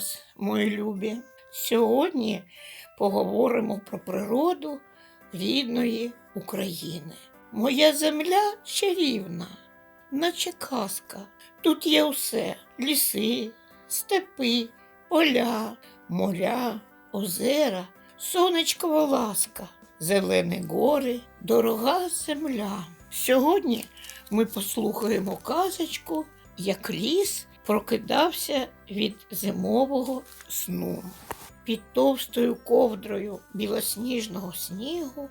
вас, мої любі. Сьогодні поговоримо про природу рідної України. Моя земля чарівна, наче казка. Тут є усе: ліси, степи, поля, моря, озера, сонечкова ласка, зелені гори, дорога земля. Сьогодні ми послухаємо казочку, як ліс прокидався від зимового сну. Під товстою ковдрою білосніжного снігу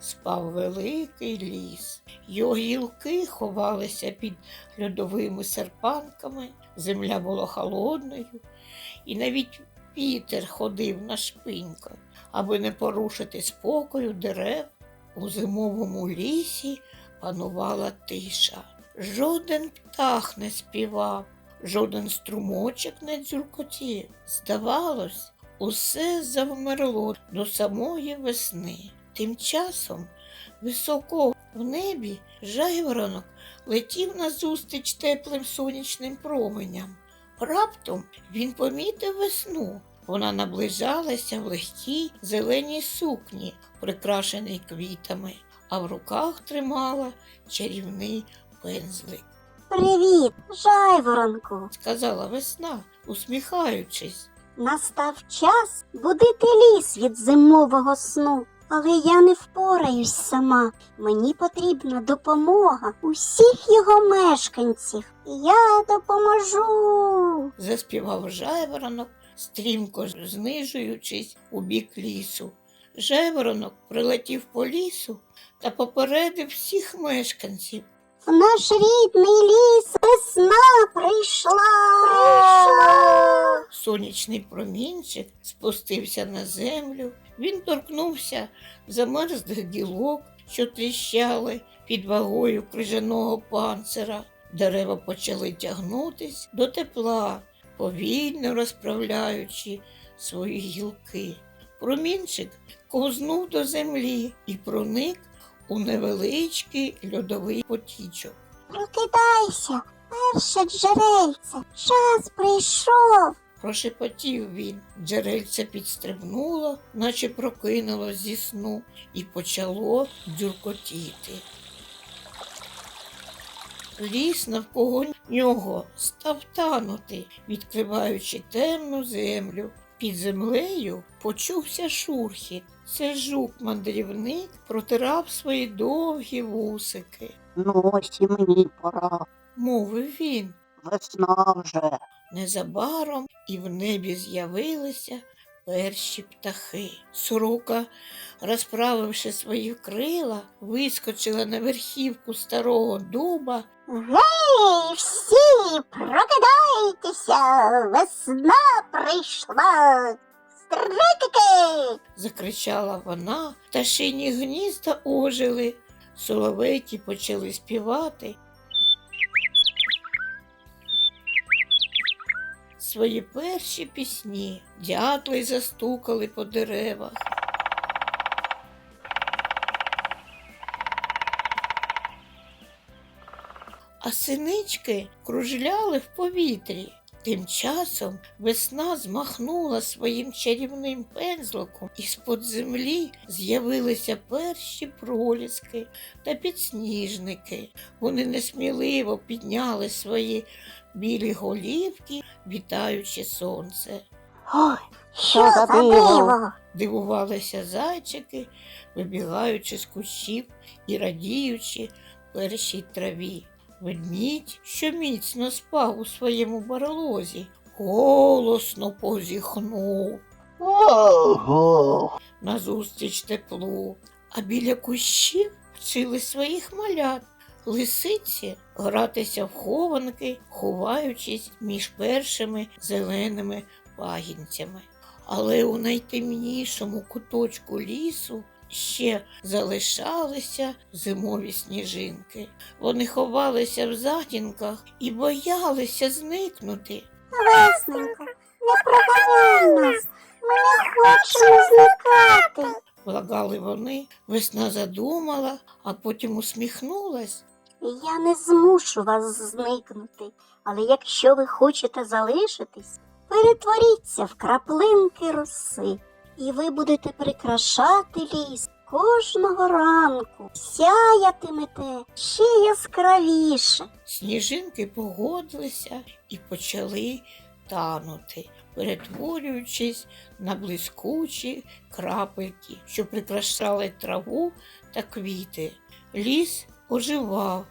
спав великий ліс. Його гілки ховалися під льодовими серпанками, земля була холодною, і навіть вітер ходив на шпиньках, аби не порушити спокою дерев. У зимовому лісі панувала тиша. Жоден птах не співав, жоден струмочок не дзюркотів. Здавалось, усе завмерло до самої весни. Тим часом високо в небі жайворонок летів назустріч теплим сонячним променям. Раптом він помітив весну. Вона наближалася в легкій зеленій сукні, прикрашеній квітами, а в руках тримала чарівний пензлик. Привіт, жайворонку. Сказала весна, усміхаючись. Настав час будити ліс від зимового сну. Але я не впораюсь сама. Мені потрібна допомога усіх його мешканців. Я допоможу. заспівав жайворонок, стрімко знижуючись у бік лісу. Жайворонок прилетів по лісу та попередив всіх мешканців. В наш рідний прийшла. Прийшла. Сонячний промінчик спустився на землю. Він торкнувся замерзлих гілок, що тріщали під вагою крижаного панцира. Дерева почали тягнутись до тепла, повільно розправляючи свої гілки. Промінчик ковзнув до землі і проник у невеличкий льодовий потічок. Прокидайся, перше джерельце. Час прийшов. Прошепотів він. Джерельце підстрибнуло, наче прокинуло зі сну, і почало дзюркотіти. Ліс навколо нього став танути, відкриваючи темну землю. Під землею почувся шурхіт. Це жук-мандрівник протирав свої довгі вусики. Ну ось і мені пора. Мовив він. Весна вже. Незабаром і в небі з'явилися перші птахи. Сорока, розправивши свої крила, вискочила на верхівку старого дуба, Гей, всі, прокидайтеся, весна прийшла. Стрикики! закричала вона, пташині гнізда ожили. Соловейки почали співати. Свої перші пісні дятли застукали по деревах. а синички кружляли в повітрі. Тим часом весна змахнула своїм чарівним пензликом, і з-под землі з'явилися перші проліски та підсніжники. Вони несміливо підняли свої білі голівки, вітаючи сонце. Ой, Що за диво? Дивувалися зайчики, вибігаючи з кущів і радіючи першій траві. Ведмідь, що міцно спав у своєму барлозі, голосно позіхнув Ого. назустріч теплу, а біля кущів вчили своїх малят. Лисиці гратися в хованки, ховаючись між першими зеленими пагінцями. Але у найтемнішому куточку лісу ще залишалися зимові сніжинки. Вони ховалися в затінках і боялися зникнути. Весненько, не проганяй нас. Ми не хочемо зникати. Благали вони, весна задумала, а потім усміхнулась. Я не змушу вас зникнути, але якщо ви хочете залишитись, перетворіться в краплинки роси, і ви будете прикрашати ліс кожного ранку, сяятимете ще яскравіше. Сніжинки погодилися і почали танути, перетворюючись на блискучі крапельки, що прикрашали траву та квіти. Ліс оживав,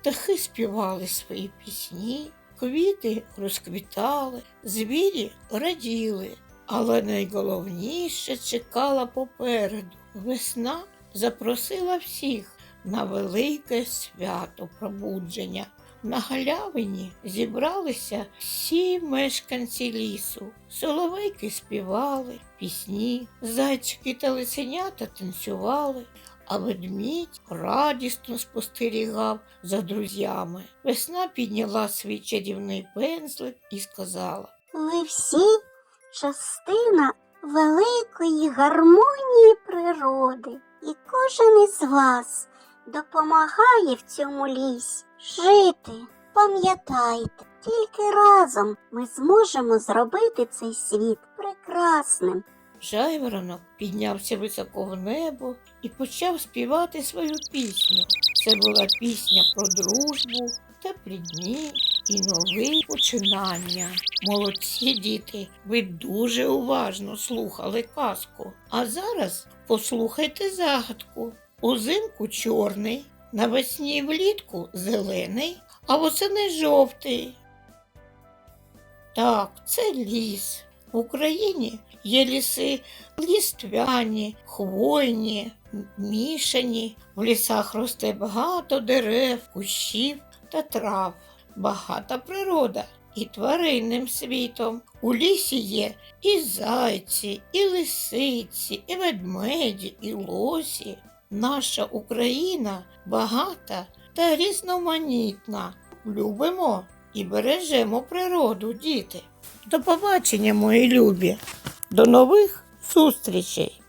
птахи співали свої пісні, квіти розквітали, звірі раділи, але найголовніше чекала попереду. Весна запросила всіх на велике свято пробудження. На галявині зібралися всі мешканці лісу. Соловейки співали, пісні, зайчики та лисенята танцювали, а ведмідь радісно спостерігав за друзями. Весна підняла свій чарівний пензлик і сказала: Ви всі частина великої гармонії природи, і кожен із вас допомагає в цьому лісі жити. Пам'ятайте, тільки разом ми зможемо зробити цей світ прекрасним. Жайворонок піднявся високо в небо і почав співати свою пісню. Це була пісня про дружбу, теплі дні і нові починання. Молодці діти, ви дуже уважно слухали казку. А зараз послухайте загадку. Узимку чорний, навесні влітку зелений, а восени жовтий. Так, це ліс. В Україні є ліси ліствяні, хвойні, мішані. В лісах росте багато дерев, кущів та трав. Багата природа і тваринним світом. У лісі є і зайці, і лисиці, і ведмеді, і лосі. Наша Україна багата та різноманітна. Любимо і бережемо природу, діти. До побачення, мої любі. До нових зустрічей!